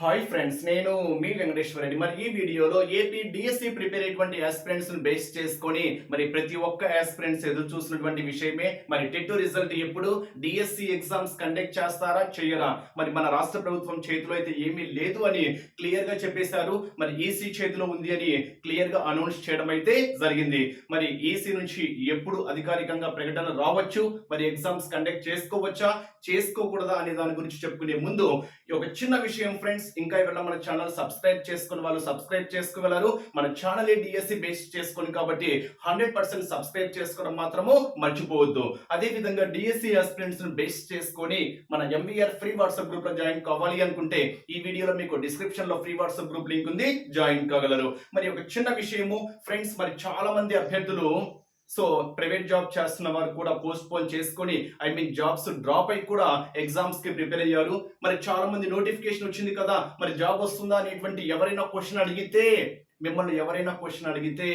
Hi friends నేను మీ వెంకటేశ్వర రెడ్డి మరి ఈ వీడియోలో ఏపీ డిఎస్సి ప్రిపేర్ అయినటువంటి ఆస్పిరెంట్స్ను బేస్ చేసుకొని మరి ప్రతి ఒక్క ఆస్పిరెంట్స్ ఎదురు చూసినటువంటి విషయమే మరి టెట్ రిజల్ట్ ఎప్పుడు? డిఎస్సి ఎగ్జామ్స్ కండక్ట్ చేస్తారా? చేయరా? మరి మన రాష్ట్ర ప్రభుత్వం చేతిలో అయితే ఏమీ లేదు అని క్లియర్గా చెప్పేశారు. మరి ఈసీ చేతిలో ఉంది అని క్లియర్గా అనౌన్స్ చేయడం అయితే జరిగింది. మరి ఈసీ నుంచి ఎప్పుడు అధికారికంగా ప్రకటన రావచ్చు? మరి ఎగ్జామ్స్ కండక్ట్ చేసుకోవచ్చా? చేసుకోకూడదా? అనే దాని గురించి చెప్పుకునే ముందు ఈ ఒక చిన్న విషయం ఫ్రెండ్స్ ఇంకా ఎవరైనా మన ఛానల్ సబ్స్క్రైబ్ చేసుకుని వాళ్ళు సబ్స్క్రైబ్ చేసుకోగలరు. మన ఛానల్ డిఎస్సి బేస్ చేసుకొని కాబట్టి హండ్రెడ్ పర్సెంట్ సబ్స్క్రైబ్ చేసుకోవడం మాత్రము మర్చిపోవద్దు. అదే విధంగా డిఎస్సి అస్పిరెంట్స్ను బేస్ చేసుకొని మన ఎంవీఆర్ ఫ్రీ వాట్సాప్ గ్రూప్లో జాయిన్ కావాలి అనుకుంటే ఈ వీడియోలో మీకు డిస్క్రిప్షన్లో ఫ్రీ వాట్సాప్ గ్రూప్ లింక్ ఉంది జాయిన్ కాగలరు. మరి ఒక చిన్న విషయము ఫ్రెండ్స్ మరి చాలా మంది అభ్యర్థులు సో ప్రైవేట్ జాబ్ చేస్తున్న వారు కూడా పోస్ట్ పోన్ చేసుకొని ఐ మీన్ జాబ్స్ డ్రాప్ అయి కూడా ఎగ్జామ్స్కి ప్రిపేర్ అయ్యారు. మరి చాలా మంది నోటిఫికేషన్ వచ్చింది కదా మరి జాబ్ వస్తుందా అనేటువంటి ఎవరైనా క్వశ్చన్ అడిగితే మిమ్మల్ని ఎవరైనా క్వశ్చన్ అడిగితే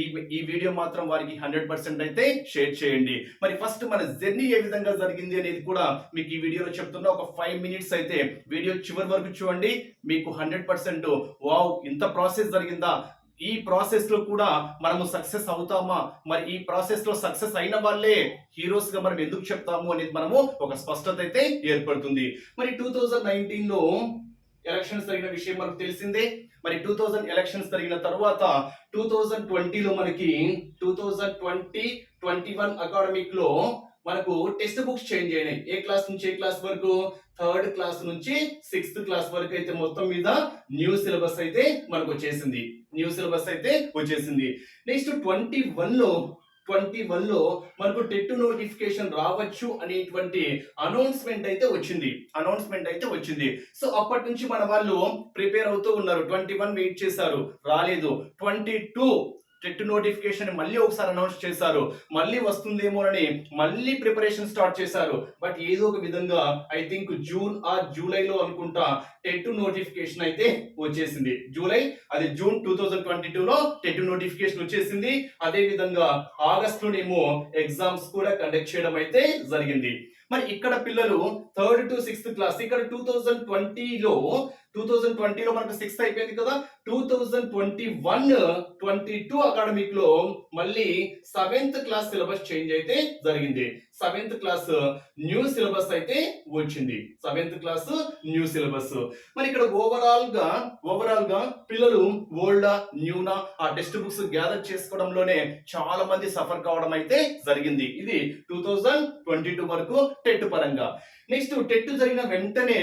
ఈ ఈ వీడియో మాత్రం వారికి హండ్రెడ్ పర్సెంట్ అయితే షేర్ చేయండి. మరి ఫస్ట్ మన జర్నీ ఏ విధంగా జరిగింది అనేది కూడా మీకు ఈ వీడియోలో చెప్తున్నా. ఒక ఫైవ్ మినిట్స్ అయితే వీడియో చివరి వరకు చూడండి. మీకు హండ్రెడ్ పర్సెంట్ వావ్ ఇంత ప్రాసెస్ జరిగిందా? ఈ ప్రాసెస్లో కూడా మనము సక్సెస్ అవుతామా? మరి ఈ ప్రాసెస్లో సక్సెస్ అయిన వాళ్ళే హీరోస్గా మనం ఎందుకు చెప్తాము అనేది మనము ఒక స్పష్టత అయితే ఏర్పడుతుంది. మరి టూ థౌజండ్ నైన్టీన్లో ఎలక్షన్స్ జరిగిన విషయం మనకు తెలిసిందే. మరి టూ థౌజండ్ ఎలక్షన్స్ జరిగిన తర్వాత టూ థౌజండ్ ట్వంటీలో మనకి two thousand twenty twenty one అకాడమిక్లో మనకు టెక్స్ట్ బుక్స్ చేంజ్ అయినాయి. ఏ క్లాస్ నుంచి ఏ క్లాస్ వరకు? థర్డ్ క్లాస్ నుంచి సిక్స్త్ క్లాస్ వరకు అయితే మొత్తం మీద న్యూ సిలబస్ అయితే మనకు వచ్చేసింది. న్యూ సిలబస్ అయితే వచ్చేసింది. నెక్స్ట్ ట్వంటీ వన్లో ట్వంటీ వన్లో మనకు టెట్ నోటిఫికేషన్ రావచ్చు అనేటువంటి అనౌన్స్మెంట్ అయితే వచ్చింది. అనౌన్స్మెంట్ అయితే వచ్చింది. సో అప్పటి నుంచి మన వాళ్ళు ప్రిపేర్ అవుతూ ఉన్నారు. ట్వంటీ వన్ వెయిట్ చేశారు. రాలేదు. ట్వంటీ టూ టెట్ నోటిఫికేషన్ మళ్ళీ ఒకసారి అనౌన్స్ చేశారు. మళ్ళీ వస్తుందేమోనని మళ్ళీ ప్రిపరేషన్ స్టార్ట్ చేశారు. బట్ ఏదో ఒక విధంగా ఐ థింక్ జూన్ ఆ జూలైలో అనుకుంటా టెట్ నోటిఫికేషన్ అయితే వచ్చేసింది. జూలై అది జూన్ టూ థౌజండ్ ట్వంటీ టూలో టెట్ నోటిఫికేషన్ వచ్చేసింది. అదే విధంగా ఆగస్ట్ లోనేమో ఎగ్జామ్స్ కూడా కండక్ట్ చేయడం అయితే జరిగింది. మరి ఇక్కడ పిల్లలు థర్డ్ టు సిక్స్త్ క్లాస్ ఇక్కడ టూ థౌజండ్ ట్వంటీలో టూ థౌజండ్ ట్వంటీలో మనకు సిక్స్త్ అయిపోయింది కదా two thousand twenty one twenty two అకాడమిక్లో మళ్ళీ సెవెంత్ క్లాస్ సిలబస్ చేంజ్ అయితే జరిగింది. సెవెంత్ క్లాస్ న్యూ సిలబస్ అయితే వచ్చింది. Seventh class new syllabus. మరి ఇక్కడ ఓవరాల్గా ఓవరాల్గా పిల్లలు ఓల్డా న్యూనా ఆ టెక్స్ట్ బుక్స్ గ్యాదర్ చేసుకోవడంలోనే చాలా మంది సఫర్ కావడం అయితే జరిగింది. ఇది టూ థౌజండ్ ట్వంటీ టూ వరకు టెట్ పరంగా. నెక్స్ట్ టెట్ జరిగిన వెంటనే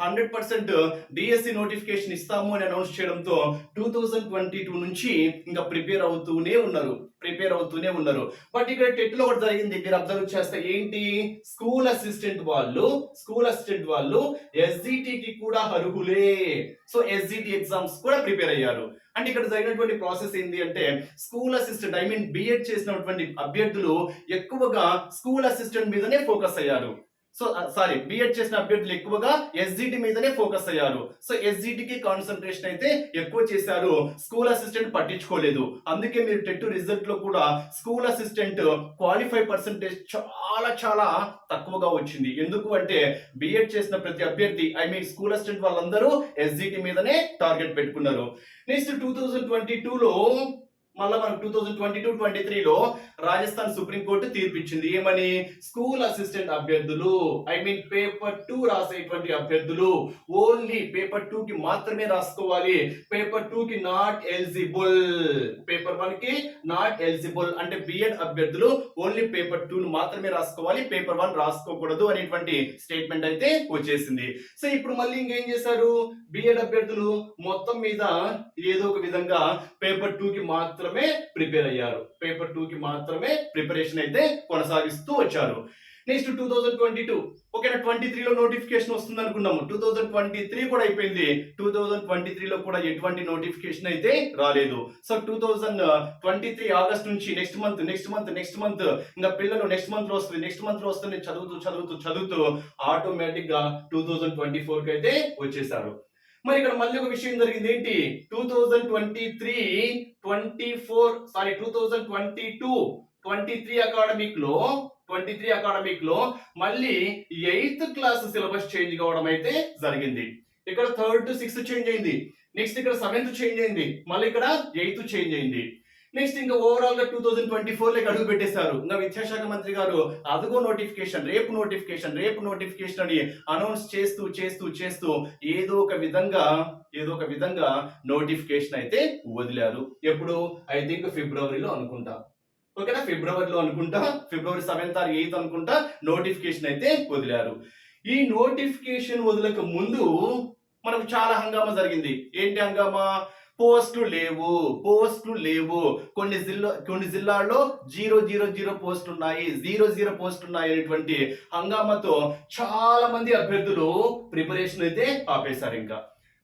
హండ్రెడ్ పర్సెంట్ డిఎస్సి నోటిఫికేషన్ ఇస్తాము అని అనౌన్స్ చేయడంతో టూ థౌజండ్ ట్వంటీ టూ నుంచి ఇంకా ప్రిపేర్ అవుతూనే ఉన్నారు. ప్రిపేర్ అవుతూనే ఉన్నారు. బట్ ఇక్కడ టెట్లో ఒకటి జరిగింది. మీరు అబ్జర్వ్ చేస్తే ఏంటి? స్కూల్ అసిస్టెంట్ వాళ్ళు స్కూల్ అసిస్టెంట్ వాళ్ళు ఎస్జిటికి కి కూడా అర్హులే. సో ఎస్జిటి ఎగ్జామ్స్ కూడా ప్రిపేర్ అయ్యారు. అంటే ఇక్కడ జరిగినటువంటి ప్రాసెస్ ఏంటి అంటే school assistant I mean BEd చేసినటువంటి అభ్యర్థులు ఎక్కువగా స్కూల్ అసిస్టెంట్ మీదనే ఫోకస్ అయ్యారు. సో సారీ బిఎడ్ చేసిన అభ్యర్థులు ఎక్కువగా ఎస్జిటి మీదనే ఫోకస్ అయ్యారు. సో ఎస్జిటికి కాన్సన్ట్రేషన్ అయితే ఎక్కువ చేశారు. స్కూల్ అసిస్టెంట్ పట్టించుకోలేదు. అందుకే మీరు టెట్ రిజల్ట్లో కూడా స్కూల్ అసిస్టెంట్ క్వాలిఫై పర్సంటేజ్ చాలా చాలా తక్కువగా వచ్చింది. ఎందుకు అంటే బిఎడ్ చేసిన ప్రతి అభ్యర్థి ఐ మీన్ స్కూల్ అసిస్టెంట్ వాళ్ళందరూ ఎస్జిటి మీదనే టార్గెట్ పెట్టుకున్నారు. నెక్స్ట్ టూ థౌజండ్ ట్వంటీ టూలో మళ్ళీ మనకు two thousand twenty two twenty త్రీలో రాజస్థాన్ సుప్రీంకోర్టు తీర్పిచ్చింది. ఏమని? స్కూల్ అసిస్టెంట్ అభ్యర్థులు ఐ మీన్ పేపర్ టూ రాసేటువంటి అభ్యర్థులు ఓన్లీ పేపర్ టూ కి మాత్రమే రాసుకోవాలి. పేపర్ టూ కి నాట్ ఎలిజిబుల్. పేపర్ వన్కి నాట్ ఎలిజిబుల్ అంటే బిఎడ్ అభ్యర్థులు ఓన్లీ పేపర్ టూ మాత్రమే రాసుకోవాలి. పేపర్ వన్ రాసుకోకూడదు అనేటువంటి స్టేట్మెంట్ అయితే వచ్చేసింది. సో ఇప్పుడు మళ్ళీ ఇంకేం చేశారు? బిఎడ్ అభ్యర్థులు మొత్తం మీద ఏదో ఒక విధంగా పేపర్ టూ కి మాత్రం మాత్రమే ప్రిపేర్ అయ్యారు. పేపర్ టూ కి మాత్రమే ప్రిపరేషన్ అయితే కొనసాగిస్తూ వచ్చారు. Next two thousand twenty two ఓకేనా ట్వంటీ త్రీలో నోటిఫికేషన్ వస్తుంది అనుకున్నాము టూ థౌజండ్ ట్వంటీ త్రీ కూడా అయిపోయింది. టూ థౌజండ్ ట్వంటీ త్రీలో కూడా ఎటువంటి నోటిఫికేషన్ అయితే రాలేదు. So two thousand twenty three August నుంచి next month next month next month ఇంకా పిల్లలు నెక్స్ట్ మంత్లో వస్తుంది నెక్స్ట్ మంత్లో వస్తుంది చదువుతూ చదువుతూ చదువుతూ ఆటోమేటిక్గా టూ థౌజండ్ ట్వంటీ ఫోర్కి అయితే వచ్చేసారు. మరి ఇక్కడ మళ్ళీ ఒక విషయం జరిగింది. ఏంటి? Two thousand twenty three twenty four sorry two thousand twenty two twenty three అకాడమిక్లో twenty three అకాడమిక్లో మళ్ళీ ఎయిత్ క్లాస్ సిలబస్ చేంజ్ కావడం అయితే జరిగింది. ఇక్కడ థర్డ్ టు సిక్స్త్ చేంజ్ అయింది. నెక్స్ట్ ఇక్కడ సెవెంత్ చేంజ్ అయింది. మళ్ళీ ఇక్కడ ఎయిత్ చేంజ్ అయింది. నెక్స్ట్ ఇంకా ఓవరాల్గా టూ థౌసండ్ ట్వంటీ ఫోర్ లకి అడుగు పెట్టేశారు. ఇంకా విద్యాశాఖ మంత్రి గారు అదుగో నోటిఫికేషన్ రేపు నోటిఫికేషన్ రేపు నోటిఫికేషన్ అని అనౌన్స్ చేస్తూ చేస్తూ చేస్తూ ఏదో ఒక విధంగా ఏదో ఒక విధంగా నోటిఫికేషన్ అయితే వదిలారు. ఎప్పుడు? ఐ థింక్ ఫిబ్రవరిలో అనుకుంటా. ఓకేనా? ఫిబ్రవరిలో అనుకుంటా. ఫిబ్రవరి సెవెంత్ ఆర్ ఎయిత్ అనుకుంటా నోటిఫికేషన్ అయితే వదిలారు. ఈ నోటిఫికేషన్ వదలక ముందు మనకు చాలా హంగామా జరిగింది. ఏంటి హంగామా? పోస్టులు లేవు పోస్టులు లేవు. కొన్ని జిల్లా కొన్ని జిల్లాల్లో జీరో జీరో జీరో పోస్ట్ ఉన్నాయి జీరో జీరో పోస్ట్ ఉన్నాయి అనేటువంటి హంగామాతో చాలా మంది అభ్యర్థులు ప్రిపరేషన్ అయితే ఆపేశారు ఇంకా.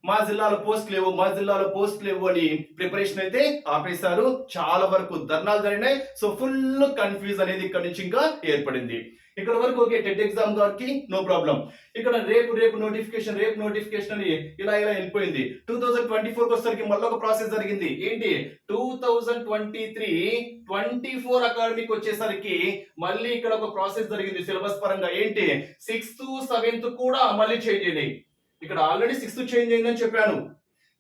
మా జిల్లాలో పోస్ట్ లేవు మా జిల్లాలో పోస్ట్ లేవు అని ప్రిపరేషన్ అయితే ఆపేశారు. చాలా వరకు ధర్నాలు జరిగినాయి. సో ఫుల్ కన్ఫ్యూజ్ అనేది ఇక్కడ నుంచి ఇంకా ఏర్పడింది. ఇక్కడ వరకు ఓకే టెట్ ఎగ్జామ్ గారికి నో ప్రాబ్లం ఇక్కడ రేపు రేపు నోటిఫికేషన్ రేపు నోటిఫికేషన్ అని ఇలా ఇలా వెళ్ళిపోయింది. టూ థౌజండ్ ట్వంటీ ఫోర్ వచ్చేసరికి మళ్ళీ ఒక ప్రాసెస్ జరిగింది. ఏంటి? Two thousand twenty three twenty four academic వచ్చేసరికి మళ్ళీ ఇక్కడ ఒక ప్రాసెస్ జరిగింది సిలబస్ పరంగా. ఏంటి? సిక్స్త్ సెవెంత్ కూడా మళ్ళీ చేంజ్ అయినాయి. ఇక్కడ ఆల్రెడీ సిక్స్త్ చేంజ్ అయిందని చెప్పాను.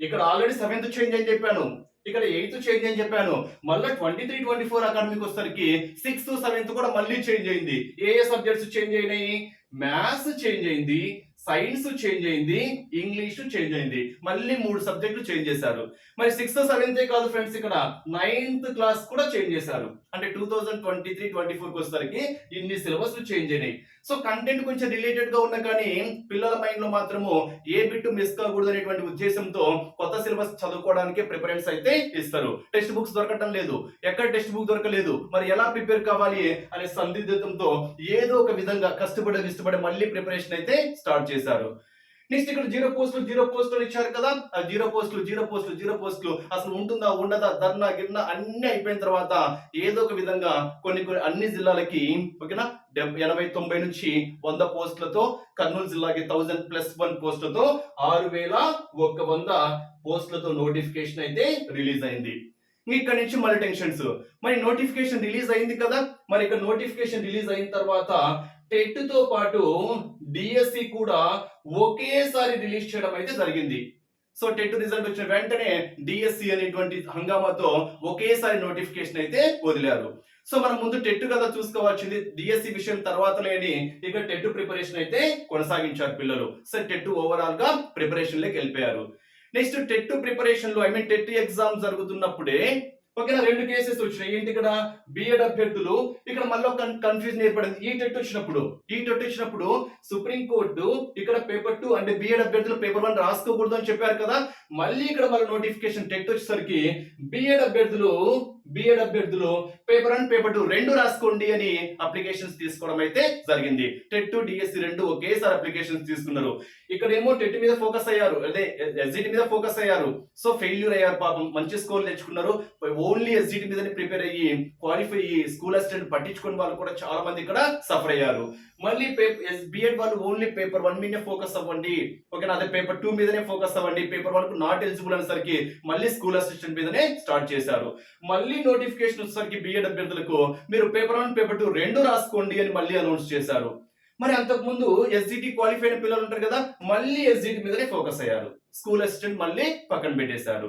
ఇక్కడ ఆల్రెడీ సెవెంత్ చేంజ్ అని చెప్పాను. ఇక్కడ ఎయిత్ చేంజ్ అని చెప్పాను. మళ్ళీ twenty three twenty four academic వచ్చేసరికి సిక్స్త్ సెవెంత్ కూడా మళ్ళీ చేంజ్ అయింది. ఏ ఏ సబ్జెక్ట్స్ చేంజ్ అయినాయి? మ్యాథ్స్ చేంజ్ అయింది. సైన్స్ చేంజ్ అయింది ఇంగ్లీష్ చేంజ్ అయింది. మళ్ళీ మూడు సబ్జెక్టులు చేంజ్ చేశారు. మరి సిక్స్త్ సెవెంత్ కాదు ఫ్రెండ్స్ ఇక్కడ నైన్త్ క్లాస్ కూడా చేంజ్ చేశారు. అంటే two thousand twenty three twenty four వచ్చేసరికి ఇన్ని సిలబస్ చేంజ్ అయినాయి. సో కంటెంట్ కొంచెం రిలేటెడ్గా ఉన్నా కానీ పిల్లల మైండ్లో మాత్రము ఏ బిట్ మిస్ కాకూడదు అనేటువంటి ఉద్దేశంతో కొత్త సిలబస్ చదువుకోవడానికి ప్రిఫరెన్స్ అయితే ఇస్తారు. టెక్స్ట్ బుక్స్ దొరకటం లేదు. ఎక్కడ టెక్స్ట్ బుక్ దొరకలేదు? మరి ఎలా ప్రిపేర్ కావాలి అనే సందిగ్ధంతో ఏదో ఒక విధంగా కష్టపడే ఇష్టపడే మళ్ళీ ప్రిపరేషన్ అయితే స్టార్ట్ చేస్తారు చేశారు. నెక్స్ట్ ఇక్కడ జీరో పోస్టులు జీరో పోస్టులు ఇచ్చారు కదా? ఆ జీరో పోస్టులు జీరో పోస్టులు జీరో పోస్టులు అసలు ఉంటుందా ఉండదా ధర్నా గిర్నా అన్ని అయిపోయిన తర్వాత ఏదో ఒక విధంగా కొన్ని కొన్ని అన్ని జిల్లాలకి ఓకేనా? డెబ్బై ఎనభై తొంభై నుంచి వంద పోస్టులతో కర్నూలు జిల్లాకి థౌజండ్ ప్లస్ వన్ పోస్టులతో ఆరు వేల ఒక్క వంద పోస్టులతో నోటిఫికేషన్ అయితే రిలీజ్ అయింది. ఇక్కడ నుంచి మళ్ళీ టెన్షన్స్. మరి నోటిఫికేషన్ రిలీజ్ అయింది కదా? మరి ఇక్కడ నోటిఫికేషన్ రిలీజ్ అయిన తర్వాత టెట్తో పాటు డిఎస్సి కూడా ఒకేసారి రిలీజ్ చేయడం అయితే జరిగింది. సో టెట్ రిజల్ట్ వచ్చిన వెంటనే డిఎస్సి అనేటువంటి హంగామాతో ఒకేసారి నోటిఫికేషన్ అయితే వదిలారు. సో మనం ముందు టెట్ కదా చూసుకోవాల్సింది. డిఎస్సి విషయం తర్వాత లేని ఇక టెట్ ప్రిపరేషన్ అయితే కొనసాగించారు పిల్లలు. సో టెట్ ఓవరాల్గా ప్రిపరేషన్లోకి వెళ్ళిపోయారు. నెక్స్ట్ టెట్ ప్రిపరేషన్లో ఐ మీన్ టెట్ ఎగ్జామ్ జరుగుతున్నప్పుడే ఓకేనా రెండు కేసెస్ వచ్చినాయి. ఏంటి ఇక్కడ? బిఎడ్ అభ్యర్థులు ఇక్కడ మళ్ళీ ఒక కన్ఫ్యూజన్ ఏర్పడింది. E ఈ టెట్ వచ్చినప్పుడు. E ఈ టెట్ వచ్చినప్పుడు సుప్రీం కోర్టు ఇక్కడ పేపర్ టూ అంటే బిఎడ్ అభ్యర్థులు పేపర్ వన్ రాసుకోకూడదు అని చెప్పారు కదా. మళ్ళీ ఇక్కడ మళ్ళీ నోటిఫికేషన్ టెట్ వచ్చేసరికి బిఎడ్ అభ్యర్థులు బిఎడ్ అభ్యర్థులు పేపర్ వన్ పేపర్ టూ రెండు రాసుకోండి అని అప్లికేషన్స్ తీసుకోవడం అయితే జరిగింది. టెట్ టు డిఎస్సి రెండు ఒకేసారి అప్లికేషన్స్ తీసుకున్నారు. ఇక్కడ ఏమో టెట్ మీద ఫోకస్ అయ్యారు. అదే ఎస్జిటి మీద ఫోకస్ అయ్యారు. సో ఫెయిల్యూర్ అయ్యారు పాపం. మంచి స్కోర్ తెచ్చుకున్నారు. ఓన్లీ ఎస్జిటి మీదనే ప్రిపేర్ అయ్యి క్వాలిఫై అయ్యి స్కూల్ అసిస్టెంట్ పట్టించుకుని వాళ్ళు కూడా చాలా మంది ఇక్కడ సఫర్ అయ్యారు. మళ్ళీ పేపర్ బిఎడ్ వాళ్ళు ఓన్లీ పేపర్ వన్ మీదనే ఫోకస్ అవ్వండి. ఓకేనా అదే పేపర్ టూ మీదనే ఫోకస్ అవ్వండి. పేపర్ వన్ నాట్ ఎలిజిబుల్ అనేసరికి మళ్ళీ స్కూల్ అసిస్టెంట్ మీదనే స్టార్ట్ చేశారు. మళ్ళీ నోటిఫికేషన్ వచ్చేసరికి బిఎడ్ అభ్యర్థులకు మీరు పేపర్ వన్ పేపర్ టూ రెండు రాసుకోండి అని మళ్ళీ అనౌన్స్ చేశారు. మరి అంతకుముందు ఎస్జిటి క్వాలిఫైడ్ పిల్లలు ఉంటారు కదా మళ్ళీ ఎస్జిటి మీదనే ఫోకస్ అయ్యారు. స్కూల్ అసిస్టెంట్ మళ్ళీ పక్కన పెట్టేశారు.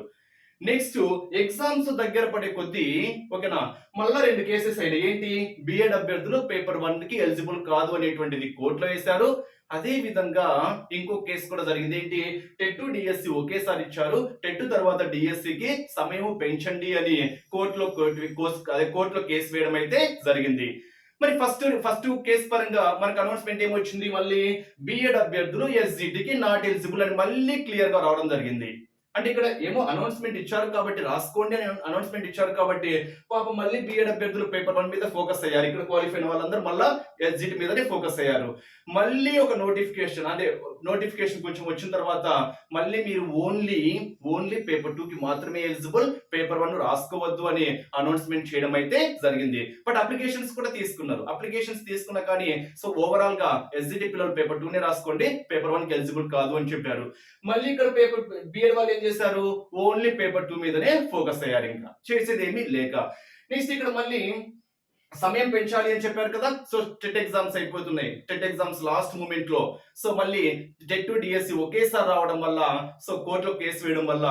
నెక్స్ట్ ఎగ్జామ్స్ దగ్గర పడే కొద్దీ ఓకేనా? మళ్ళా రెండు కేసెస్ అయినాయి. ఏంటి? బిఎడ్ అభ్యర్థులు పేపర్ వన్కి ఎలిజిబుల్ కాదు అనేటువంటిది కోర్టులో వేశారు. అదే విధంగా ఇంకో కేసు కూడా జరిగింది. ఏంటి? టెట్ డిఎస్సి ఒకేసారి ఇచ్చారు. టెట్ తర్వాత డిఎస్సి కి సమయం పెంచండి అని కోర్టులో కోర్టు- అదే కోర్టులో కేసు వేయడం అయితే జరిగింది. మరి ఫస్ట్ ఫస్ట్ కేసు పరంగా మనకు అనౌన్స్మెంట్ ఏమొచ్చింది? మళ్ళీ బిఎడ్ అభ్యర్థులు ఎస్జిటికి నాట్ ఎలిజిబుల్ అని మళ్ళీ క్లియర్గా రావడం జరిగింది. అంటే ఇక్కడ ఏమో అనౌన్స్మెంట్ ఇచ్చారు కాబట్టి రాసుకోండి అని అనౌన్స్మెంట్ ఇచ్చారు కాబట్టి పాపం మళ్ళీ బిఎడ్ అభ్యర్థులు పేపర్ వన్ మీద ఫోకస్ అయ్యారు. ఇక్కడ క్వాలిఫై అయిన వాళ్ళందరూ మళ్ళీ ఎస్జిటి మీదనే ఫోకస్ అయ్యారు. మళ్ళీ ఒక నోటిఫికేషన్ అంటే నోటిఫికేషన్ కొంచెం వచ్చిన తర్వాత మళ్ళీ మీరు ఓన్లీ ఓన్లీ పేపర్ టూ కి మాత్రమే ఎలిజిబుల్ పేపర్ వన్ రాసుకోవద్దు అని అనౌన్స్మెంట్ చేయడం అయితే జరిగింది. బట్ అప్లికేషన్స్ కూడా తీసుకున్నారు. అప్లికేషన్స్ తీసుకున్నా కానీ సో ఓవరాల్గా ఎస్జిటి పిల్లలు పేపర్ టూనే రాసుకోండి. పేపర్ వన్కి ఎలిజిబుల్ కాదు అని చెప్పారు. మళ్ళీ ఇక్కడ పేపర్ బిఎడ్ వాళ్ళు ఏం చేశారు? ఓన్లీ పేపర్ టూ మీదనే ఫోకస్ అయ్యారు ఇంకా. చేసేది ఏమీ లేక. నెక్స్ట్ ఇక్కడ మళ్ళీ సమయం పెంచాలి అని చెప్పారు కదా సో టెట్ ఎగ్జామ్స్ అయిపోతున్నాయి. టెట్ ఎగ్జామ్స్ లాస్ట్ మూమెంట్లో సో మళ్ళీ టెట్ టు డిఎస్సి ఒకేసారి రావడం వల్ల సో కోర్టులో కేసు వేయడం వల్ల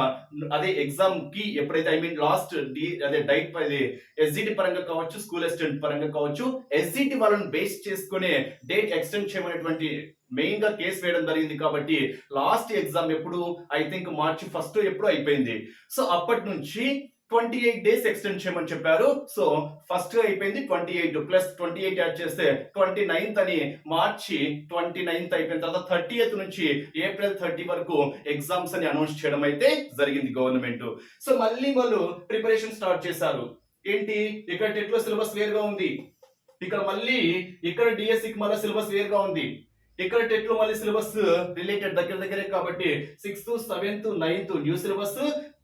అదే ఎగ్జామ్కి ఎప్పుడైతే ఐ మీన్ లాస్ట్ డి అదే డైట్ అది ఎస్జిటి పరంగా కావచ్చు స్కూల్ అసిస్టెంట్ పరంగా కావచ్చు ఎస్జిటి వాళ్ళని బేస్ చేసుకునే డేట్ ఎక్స్టెండ్ చేయమనేటువంటి మెయిన్గా కేసు వేయడం జరిగింది కాబట్టి లాస్ట్ ఎగ్జామ్ ఎప్పుడు? ఐ థింక్ మార్చి ఫస్ట్ ఎప్పుడు అయిపోయింది. సో అప్పటి నుంచి ట్వంటీ ఎయిట్ డేస్ ఎక్స్టెండ్ చేయమని చెప్పారు. సో ఫస్ట్ అయిపోయింది twenty eight plus twenty eight add చేస్తే ట్వంటీ నైన్త్ అని మార్చి ట్వంటీ నైన్త్ అయిపోయిన తర్వాత థర్టీ నుంచి ఏప్రిల్ థర్టీ వరకు ఎగ్జామ్స్ అని అనౌన్స్ చేయడం అయితే జరిగింది గవర్నమెంట్ సో మళ్ళీ వాళ్ళు ప్రిపరేషన్ స్టార్ట్ చేశారు. ఏంటి? ఇక్కడ టెట్లో సిలబస్ వేరుగా ఉంది. ఇక్కడ మళ్ళీ ఇక్కడ డిఎస్సికి మళ్ళీ సిలబస్ వేరుగా ఉంది. ఇక్కడ టెట్లో మళ్ళీ సిలబస్ రిలేటెడ్ దగ్గర దగ్గరే కాబట్టి sixth seventh ninth new syllabus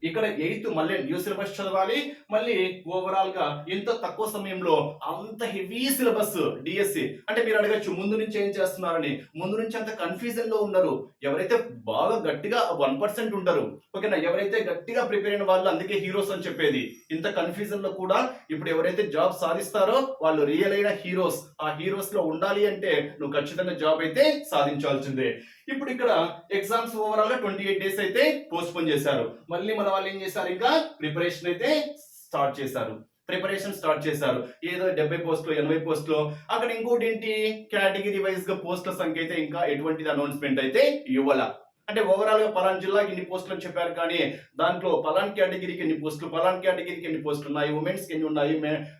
ఇక్కడ ఎయిత్ మళ్ళీ న్యూ సిలబస్ చదవాలి. మళ్ళీ ఓవరాల్గా ఇంత తక్కువ సమయంలో అంత హెవీ సిలబస్ డిఎస్సి అంటే మీరు అడగచ్చు ముందు నుంచి ఏం చేస్తున్నారని. ముందు నుంచి అంత కన్ఫ్యూజన్లో ఉన్నారు ఎవరైతే బాగా గట్టిగా వన్ పర్సెంట్ ఉంటారు ఓకేనా? ఎవరైతే గట్టిగా ప్రిపేర్ అయిన వాళ్ళు అందుకే హీరోస్ అని చెప్పేది. ఇంత కన్ఫ్యూజన్లో కూడా ఇప్పుడు ఎవరైతే జాబ్ సాధిస్తారో వాళ్ళు రియల్ అయిన హీరోస్ ఆ హీరోస్లో ఉండాలి అంటే నువ్వు ఖచ్చితంగా జాబ్ అయితే సాధించాల్సిందే. ఇప్పుడు ఇక్కడ ఎగ్జామ్స్ ఓవరాల్గా ట్వంటీ ఎయిట్ డేస్ అయితే పోస్ట్ పోన్ చేశారు. మళ్ళీ మన వాళ్ళు ఏం చేశారు? ఇంకా ప్రిపరేషన్ అయితే స్టార్ట్ చేశారు. ప్రిపరేషన్ స్టార్ట్ చేశారు. ఏదో డెబ్బై పోస్టులు ఎనభై పోస్టులు అక్కడ ఇంకోటి ఏంటి? కేటగిరీ వైజ్గా పోస్టుల సంఖ్య అయితే ఇంకా ఎటువంటిది అనౌన్స్మెంట్ అయితే ఇవ్వాల. అంటే ఓవరాల్గా పలాన్ జిల్లాకి ఇన్ని పోస్టులు అని చెప్పారు కానీ దాంట్లో పలాన్ కేటగిరీకి ఎన్ని పోస్టులు పలాన్ కేటగిరీకి ఎన్ని పోస్టులు ఉన్నాయి ఉమెన్స్కి ఎన్ని ఉన్నాయి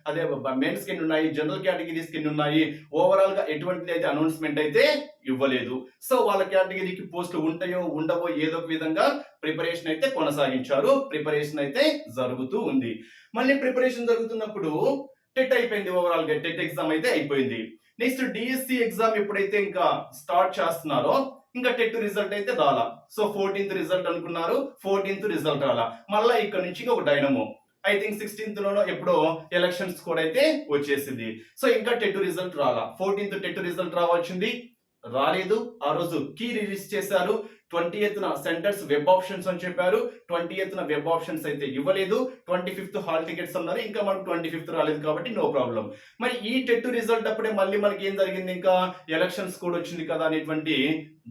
అదే మెన్స్కి ఎన్ని ఉన్నాయి జనరల్ కేటగిరీస్కి ఎన్ని ఉన్నాయి ఓవరాల్గా ఎటువంటిది అయితే అనౌన్స్మెంట్ అయితే ఇవ్వలేదు. సో వాళ్ళ కేటగిరీకి పోస్టులు ఉంటాయో ఉండవో ఏదో ఒక విధంగా ప్రిపరేషన్ అయితే కొనసాగించారు. ప్రిపరేషన్ అయితే జరుగుతూ ఉంది. మళ్ళీ ప్రిపరేషన్ జరుగుతున్నప్పుడు టెట్ అయిపోయింది ఓవరాల్గా. టెట్ ఎగ్జామ్ అయితే అయిపోయింది. నెక్స్ట్ డిఎస్సి ఎగ్జామ్ ఎప్పుడైతే ఇంకా స్టార్ట్ చేస్తున్నారో ఇంకా టెట్ రిజల్ట్ అయితే రాలా. సో ఫోర్టీన్త్ రిజల్ట్ అనుకున్నారు ఫోర్టీన్త్ రిజల్ట్ రాలా. మళ్ళీ ఇక్కడ నుంచి ఒక డైనమో. ఐ థింక్ సిక్స్టీన్త్ లోనో ఎప్పుడో ఎలక్షన్స్ కూడా అయితే వచ్చేసింది. సో ఇంకా టెట్ రిజల్ట్ రాలా. ఫోర్టీన్త్ టెట్ రిజల్ట్ రావాల్సింది? రాలేదు. ఆ రోజు కీ రిలీజ్ చేశారు. ట్వంటీ ఎత్తున సెంటర్స్ వెబ్ ఆప్షన్స్ అని చెప్పారు. ట్వంటీ ఎత్తున వెబ్ ఆప్షన్స్ అయితే ఇవ్వలేదు. ట్వంటీ ఫిఫ్త్ హాల్ టికెట్స్ అన్నారు ఇంకా మనకు ట్వంటీ ఫిఫ్త్ రాలేదు కాబట్టి నో ప్రాబ్లం. మరి ఈ టెట్ రిజల్ట్ అప్పుడే మళ్ళీ మనకి ఏం జరిగింది? ఇంకా ఎలక్షన్స్ కూడా వచ్చింది కదా అనేటువంటి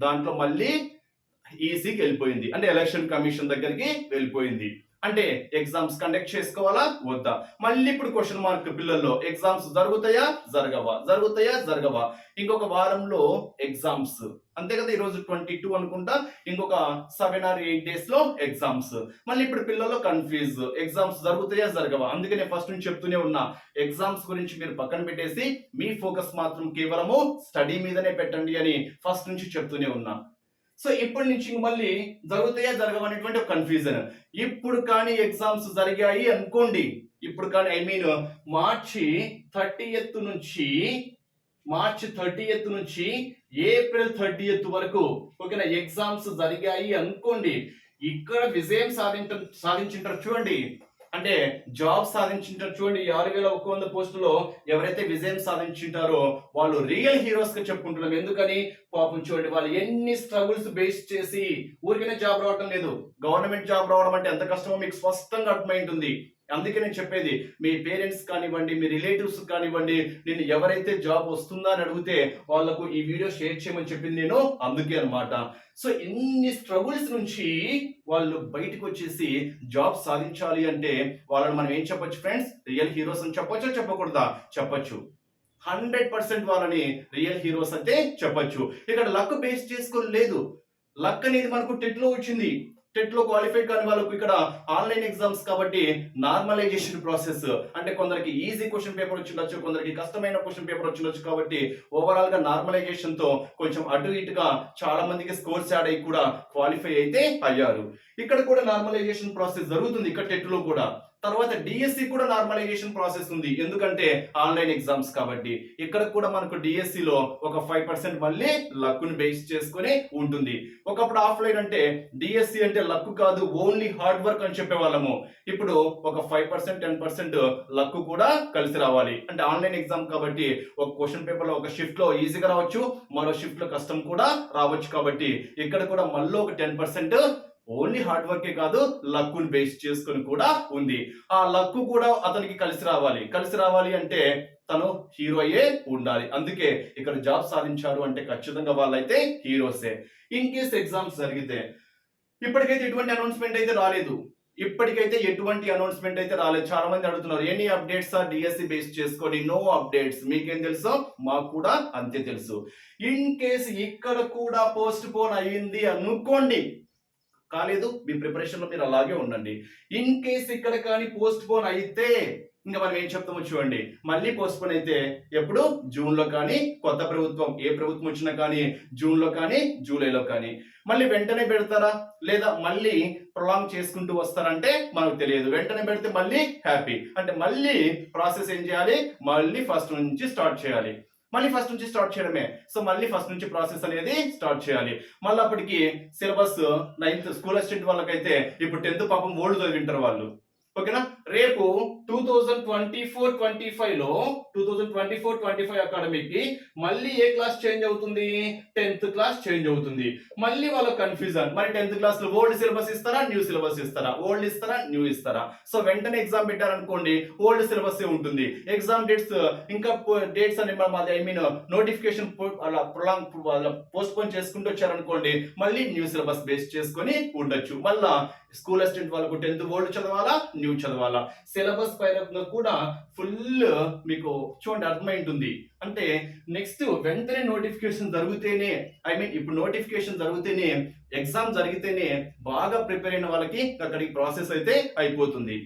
దాంట్లో మళ్ళీ ఈసీకి వెళ్ళిపోయింది. అంటే ఎలక్షన్ కమిషన్ దగ్గరికి వెళ్ళిపోయింది. అంటే ఎగ్జామ్స్ కండక్ట్ చేసుకోవాలా? వద్దా? మళ్ళీ ఇప్పుడు క్వశ్చన్ మార్క్ పిల్లల్లో ఎగ్జామ్స్ జరుగుతాయా? జరగవా? జరుగుతాయా? జరగవా? ఇంకొక వారంలో ఎగ్జామ్స్. అంతే కదా ఈరోజు ట్వంటీ టూ అనుకుంటా. ఇంకొక సెవెన్ ఆర్ ఎయిట్ డేస్లో ఎగ్జామ్స్ మళ్ళీ ఇప్పుడు పిల్లల్లో కన్ఫ్యూజ్ ఎగ్జామ్స్ జరుగుతాయా జరగవా? అందుకే నేను ఫస్ట్ నుంచి చెప్తూనే ఉన్నా. ఎగ్జామ్స్ గురించి మీరు పక్కన పెట్టేసి మీ ఫోకస్ మాత్రం కేవలము స్టడీ మీదనే పెట్టండి అని ఫస్ట్ నుంచి చెప్తూనే ఉన్నా. సో ఇప్పటి నుంచి మళ్ళీ జరుగుతాయా జరగవనేటువంటి ఒక కన్ఫ్యూజన్ ఇప్పుడు కానీ ఎగ్జామ్స్ జరిగాయి అనుకోండి. ఇప్పుడు కానీ ఐ మీన్ మార్చి థర్టీ ఎత్ నుంచి మార్చి థర్టీ ఎత్ నుంచి ఏప్రిల్ థర్టీయత్ వరకు ఓకేనా ఎగ్జామ్స్ జరిగాయి అనుకోండి ఇక్కడ విజయం సాధించ సాధించింటారు చూడండి. అంటే జాబ్ సాధించింటారు చూడండి ఆరు వేల ఒక్క వంద పోస్టులో ఎవరైతే విజయం సాధించుంటారో వాళ్ళు రియల్ హీరోస్గా చెప్పుకుంటున్నాం. ఎందుకని? పాపం చూడండి వాళ్ళు ఎన్ని స్ట్రగుల్స్ బేస్ చేసి ఊరికనే జాబ్ రావటం లేదు. గవర్నమెంట్ జాబ్ రావడం అంటే ఎంత కష్టమో మీకు స్పష్టంగా అర్థమై ఉంటుంది అందుకే నేను చెప్పేది మీ పేరెంట్స్ కానివ్వండి మీ రిలేటివ్స్ కానివ్వండి నేను ఎవరైతే జాబ్ వస్తుందా అని అడిగితే వాళ్ళకు ఈ వీడియో షేర్ చేయమని చెప్పింది నేను అందుకే అనమాట సో ఇన్ని స్ట్రగుల్స్ నుంచి వాళ్ళు బయటకు వచ్చేసి జాబ్ సాధించాలి అంటే వాళ్ళని మనం ఏం చెప్పొచ్చు ఫ్రెండ్స్ రియల్ హీరోస్ అని చెప్పొచ్చా? చెప్పకూడదా? చెప్పొచ్చు. హండ్రెడ్ పర్సెంట్ వాళ్ళని రియల్ హీరోస్ అంటే చెప్పొచ్చు. ఇక్కడ లక్ బేస్ చేసుకొని లేదు లక్ అనేది మనకు టెట్లో వచ్చింది. టెట్లో క్వాలిఫై కాని వాళ్ళకు ఇక్కడ ఆన్లైన్ ఎగ్జామ్స్ కాబట్టి నార్మలైజేషన్ ప్రాసెస్ అంటే కొందరికి ఈజీ క్వశ్చన్ పేపర్ వచ్చిండొచ్చు కొందరికి కష్టమైన క్వశ్చన్ పేపర్ వచ్చిండొచ్చు కాబట్టి ఓవరాల్గా నార్మలైజేషన్తో కొంచెం అటు ఇటుగా చాలా మందికి స్కోర్స్ యాడ్ అయ్యి కూడా క్వాలిఫై అయితే అయ్యారు. ఇక్కడ కూడా నార్మలైజేషన్ ప్రాసెస్ జరుగుతుంది ఇక్కడ టెట్లో కూడా. తర్వాత డిఎస్సి కూడా నార్మలైజేషన్ ప్రాసెస్ ఉంది. ఎందుకంటే ఆన్లైన్ ఎగ్జామ్స్ కాబట్టి. ఇక్కడ కూడా మనకు డిఎస్సిలో ఒక ఫైవ్ పర్సెంట్ మళ్ళీ లక్కుని బేస్ చేసుకొని ఉంటుంది. ఒకప్పుడు ఆఫ్లైన్ అంటే డిఎస్సి అంటే లక్ కాదు ఓన్లీ హార్డ్ వర్క్ అని చెప్పేవాళ్ళము. ఇప్పుడు ఒక five percent ten percent luck కూడా కలిసి రావాలి. అంటే ఆన్లైన్ ఎగ్జామ్ కాబట్టి ఒక క్వశ్చన్ పేపర్లో ఒక షిఫ్ట్లో ఈజీగా రావచ్చు. మరో షిఫ్ట్లో కష్టం కూడా రావచ్చు కాబట్టి. ఇక్కడ కూడా మళ్ళీ ఒక టెన్ పర్సెంట్ ఓన్లీ హార్డ్ వర్కే కాదు లక్కును బేస్ చేసుకొని కూడా ఉంది. ఆ లక్కు కూడా అతనికి కలిసి రావాలి. కలిసి రావాలి అంటే తను హీరో అయ్యే ఉండాలి. అందుకే ఇక్కడ జాబ్ సాధించారు అంటే ఖచ్చితంగా వాళ్ళైతే హీరోసే. ఇన్ కేస్ ఎగ్జామ్స్ జరిగితే ఇప్పటికైతే ఎటువంటి అనౌన్స్మెంట్ అయితే రాలేదు. ఇప్పటికైతే ఎటువంటి అనౌన్స్మెంట్ అయితే రాలేదు. చాలా మంది అడుగుతున్నారు ఎన్ని అప్డేట్స్ ఆర్ డిఎస్సి బేస్ చేసుకొని? No updates. మీకేం తెలుసు? మాకు కూడా అంతే తెలుసు. ఇన్ కేస్ ఇక్కడ కూడా పోస్ట్ పోన్ అయ్యింది అనుకోండి కాలేదు. మీ ప్రిపరేషన్లో మీరు అలాగే ఉండండి. ఇన్ కేస్ ఇక్కడ కానీ పోస్ట్ పోన్ అయితే ఇంకా మనం ఏం చెప్తామో చూడండి. మళ్ళీ పోస్ట్ పోన్ అయితే ఎప్పుడు? జూన్లో కానీ కొత్త ప్రభుత్వం ఏ ప్రభుత్వం వచ్చినా కానీ జూన్లో కానీ జూలైలో కానీ. మళ్ళీ వెంటనే పెడతారా? లేదా మళ్ళీ ప్రొలాంగ్ చేసుకుంటూ వస్తారంటే మనకు తెలియదు. వెంటనే పెడితే మళ్ళీ హ్యాపీ. అంటే మళ్ళీ ప్రాసెస్ ఏం చేయాలి? మళ్ళీ ఫస్ట్ నుంచి స్టార్ట్ చేయాలి. మళ్ళీ ఫస్ట్ నుంచి స్టార్ట్ చేయడమే. సో మళ్ళీ ఫస్ట్ నుంచి ప్రాసెస్ అనేది స్టార్ట్ చేయాలి. మళ్ళీ అప్పటికి సిలబస్ నైన్త్ స్కూల్ అసిస్టెంట్ వాళ్ళకైతే ఇప్పుడు టెన్త్ పాపం ఓల్డ్ చదివింటారు వాళ్ళు. ఓకేనా? రేపు two thousand twenty four twenty ఫైవ్లో two thousand twenty four twenty five అకాడమీకి మళ్ళీ ఏ క్లాస్ చేంజ్ అవుతుంది? టెన్త్ క్లాస్ చేంజ్ అవుతుంది. మళ్ళీ వాళ్ళ కన్ఫ్యూజన్ మరి టెన్త్ క్లాస్లో ఓల్డ్ సిలబస్ ఇస్తారా న్యూ సిలబస్ ఇస్తారా? ఓల్డ్ ఇస్తారా న్యూ ఇస్తారా? సో వెంటనే ఎగ్జామ్ పెట్టారనుకోండి ఓల్డ్ సిలబస్ ఉంటుంది. ఎగ్జామ్ డేట్స్ ఇంకా డేట్స్ అని ఐ మీన్ నోటిఫికేషన్ అలా ప్రొలాంగ్ పోస్ట్ పోన్ చేసుకుంటూ వచ్చారనుకోండి మళ్ళీ న్యూ సిలబస్ బేస్ చేసుకొని ఉండొచ్చు. మళ్ళా స్కూల్ అసిస్టెంట్ వాళ్ళకు టెన్త్ ఓల్డ్ చదవాలా న్యూ చదవాలా? సిలబస్ పైన కూడా ఫుల్ మీకు చూడండి అర్థమైంటుంది. అంటే నెక్స్ట్ వెంటనే నోటిఫికేషన్ జరిగితేనే ఐ మీన్ ఇప్పుడు నోటిఫికేషన్ జరిగితేనే ఎగ్జామ్ జరిగితేనే బాగా ప్రిపేర్ అయిన వాళ్ళకి అక్కడికి ప్రాసెస్ అయితే అయిపోతుంది.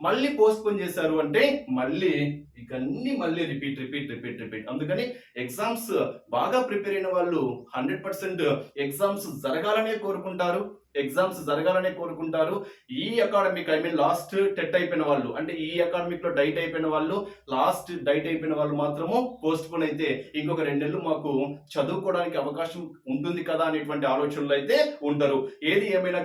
మళ్ళీ పోస్ట్ పోన్ చేశారు అంటే మళ్ళీ ఇక అన్ని మళ్ళీ రిపీట్ రిపీట్ రిపీట్ రిపీట్. అందుకని ఎగ్జామ్స్ బాగా ప్రిపేర్ అయిన వాళ్ళు హండ్రెడ్ పర్సెంట్ ఎగ్జామ్స్ జరగాలనే కోరుకుంటారు. ఎగ్జామ్స్ జరగాలనే కోరుకుంటారు. ఈ academic I mean last TET అయిపోయిన వాళ్ళు అంటే ఈ అకాడమిక్లో డైట్ అయిపోయిన వాళ్ళు లాస్ట్ డైట్ అయిపోయిన వాళ్ళు మాత్రము పోస్ట్ పోన్ అయితే ఇంకొక రెండేళ్ళు మాకు చదువుకోవడానికి అవకాశం ఉంటుంది కదా అనేటువంటి ఆలోచనలు అయితే ఉంటారు ఏది ఏమైనా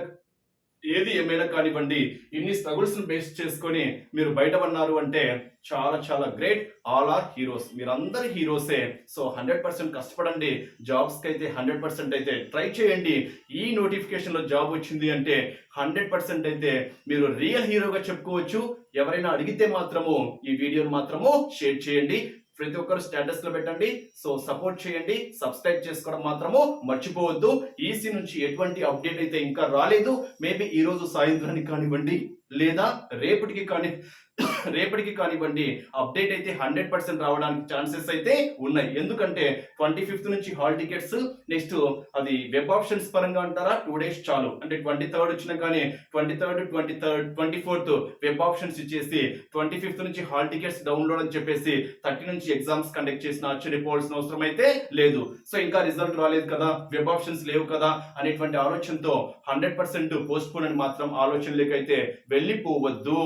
ఏది ఏమైనా కానివ్వండి ఇన్ని స్ట్రగుల్స్ని బేస్ చేసుకొని మీరు బయటపడినారు అంటే చాలా చాలా గ్రేట్ ఆల్ ఆర్ హీరోస్ మీరందరు హీరోసే సో హండ్రెడ్ పర్సెంట్ కష్టపడండి. జాబ్స్కి అయితే హండ్రెడ్ పర్సెంట్ అయితే ట్రై చేయండి. ఈ నోటిఫికేషన్లో జాబ్ వచ్చింది అంటే హండ్రెడ్ పర్సెంట్ అయితే మీరు రియల్ హీరోగా చెప్పుకోవచ్చు. ఎవరైనా అడిగితే మాత్రము ఈ వీడియోని మాత్రము షేర్ చేయండి. ప్రతి ఒక్కరు స్టేటస్లో పెట్టండి. సో సపోర్ట్ చేయండి. సబ్స్క్రైబ్ చేసుకోవడం మాత్రము మర్చిపోవద్దు. ఈసీ నుంచి ఎటువంటి అప్డేట్ అయితే ఇంకా రాలేదు. మేబీ ఈ రోజు సాయంత్రానికి కానివ్వండి లేదా రేపటికి కానీ రేపటికి కానివ్వండి అప్డేట్ అయితే హండ్రెడ్ పర్సెంట్ రావడానికి ఛాన్సెస్ అయితే ఉన్నాయి. ఎందుకంటే ట్వంటీ ఫిఫ్త్ నుంచి హాల్ టికెట్స్ నెక్స్ట్ అది వెబ్ ఆప్షన్స్ పరంగా అంటారా? టూ డేస్ చాలు. అంటే ట్వంటీ థర్డ్ వచ్చినా కానీ twenty third twenty third twenty fourth web options ఇచ్చేసి ట్వంటీ ఫిఫ్త్ నుంచి హాల్ టికెట్స్ డౌన్లోడ్ అని చెప్పేసి థర్టీ నుంచి ఎగ్జామ్స్ కండక్ట్ చేసిన ఆశ్చర్యపోవాల్సిన అవసరం అయితే లేదు. సో ఇంకా రిజల్ట్ రాలేదు కదా? వెబ్ ఆప్షన్స్ లేవు కదా? అనేటువంటి ఆలోచనతో హండ్రెడ్ పర్సెంట్ పోస్ట్ పోన్ అని మాత్రం అయితే వెళ్ళిపోవద్దు.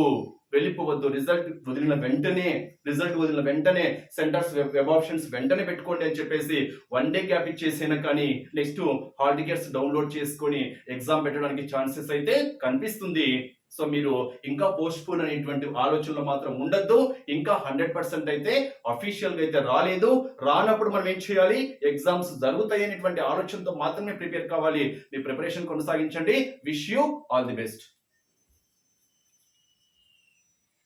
వెళ్ళిపోవద్దు. రిజల్ట్ వదిలిన వెంటనే రిజల్ట్ వదిలిన వెంటనే సెంటర్స్ వెబ్ ఆప్షన్స్ వెంటనే పెట్టుకోండి అని చెప్పేసి వన్ డే గ్యాప్ ఇచ్చేసైనా కానీ నెక్స్ట్ హాల్ టికెట్స్ డౌన్లోడ్ చేసుకొని ఎగ్జామ్ పెట్టడానికి ఛాన్సెస్ అయితే కనిపిస్తుంది. సో మీరు ఇంకా పోస్ట్ పోన్ అనేటువంటి ఆలోచనలు మాత్రం ఉండద్దు. ఇంకా హండ్రెడ్ పర్సెంట్ అయితే అఫీషియల్గా అయితే రాలేదు. రానప్పుడు మనం ఏం చేయాలి? ఎగ్జామ్స్ జరుగుతాయి అనేటువంటి ఆలోచనతో మాత్రమే ప్రిపేర్ కావాలి. మీ ప్రిపరేషన్ కొనసాగించండి. Wish you all the best